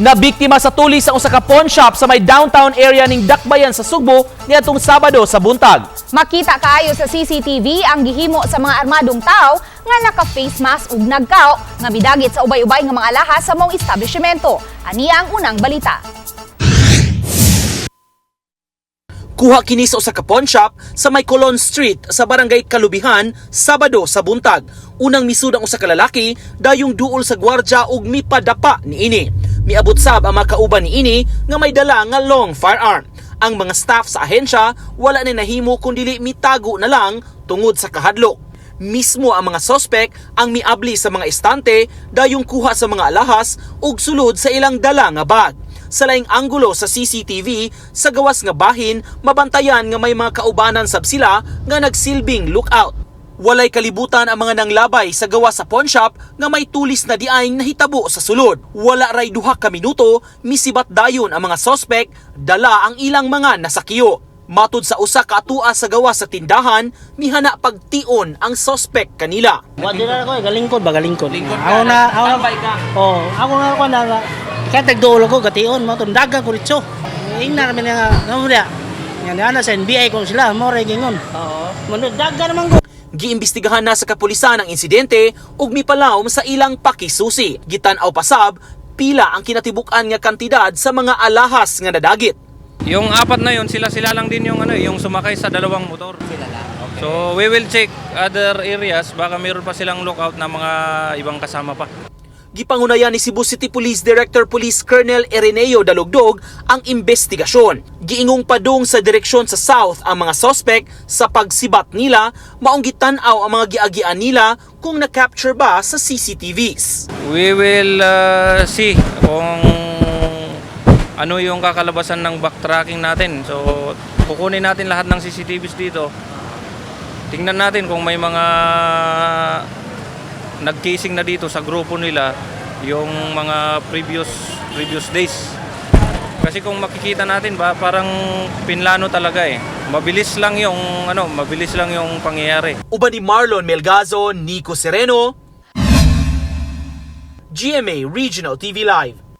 Na biktima sa tulis sa usa ka pawn shop sa may downtown area ning Dakbayan sa Sugbo niadtong Sabado sa buntag. Makita kaayo sa CCTV ang gihimo sa mga armadong tao nga naka-face mask ug nagkao nga midagit sa ubay-ubay nga mga alahas sa mong establishmento. Aniya ang unang balita. Kuha kini sa usa ka pawn shop sa may Colon Street sa Barangay Kalubihan Sabado sa buntag. Unang misud ang usa ka lalaki dayong duol sa gwardya ug mipadapa niini. Miabot sab ang mga kauban niini nga may dala nga long firearm. Ang mga staff sa ahensya wala ni nahimo kundi mitago na lang tungod sa kahadlok. Mismo ang mga sospek ang miabli sa mga estante dayong kuha sa mga alahas ug sulod sa ilang dala nga bag sa laing anggulo sa CCTV sa gawas nga bahin mabantayan nga may mga kaubanan sab sila nga nagsilbing lookout. Walay kalibutan ang mga nanglabay sa gawas sa pawn shop nga may tulis na diaing nahitabo sa sulod. Wala ray duha ka minuto misibat dayon ang mga sospek dala ang ilang mga nasakiyo. Matud sa usa ka atua sa gawas sa tindahan, mihana pagtion ang sospek kanila. Wa di na ako, eh, galingkod ba galingkod. Ako na, ako na. Oh, ako na ako na. Kaya tagdulo ko gation tun daga ko ritso. Ingna namin nga ngamo dia. Yan ana sa NBI kung sila mo ray gingon. Oo. Mo daga naman ko. Giimbestigahan na sa kapulisan ang insidente ug mipalawom sa ilang pakisusi. Gitan-aw pasab pila ang kinatibukan nga kantidad sa mga alahas nga nadagit. Yung apat na yun, sila-sila lang din yung ano, yung sumakay sa dalawang motor. Sila lang. So, we will check other areas, baka mayroon pa silang lookout na mga ibang kasama pa. Gipangunayan ni Cebu City Police Director Police Colonel Ereneo Dalugdog ang investigasyon. Giingong padung sa direksyon sa south ang mga suspect sa pagsibat nila maong gitan-aw ang mga giagian nila kung na-capture ba sa CCTVs. We will uh, see kung ano yung kakalabasan ng backtracking natin. So, kukunin natin lahat ng CCTVs dito. Tingnan natin kung may mga nag-casing na dito sa grupo nila yung mga previous previous days. Kasi kung makikita natin ba parang pinlano talaga eh. Mabilis lang yung ano, mabilis lang yung pangyayari. Uban ni Marlon Melgazo, Nico Sereno, GMA Regional TV Live.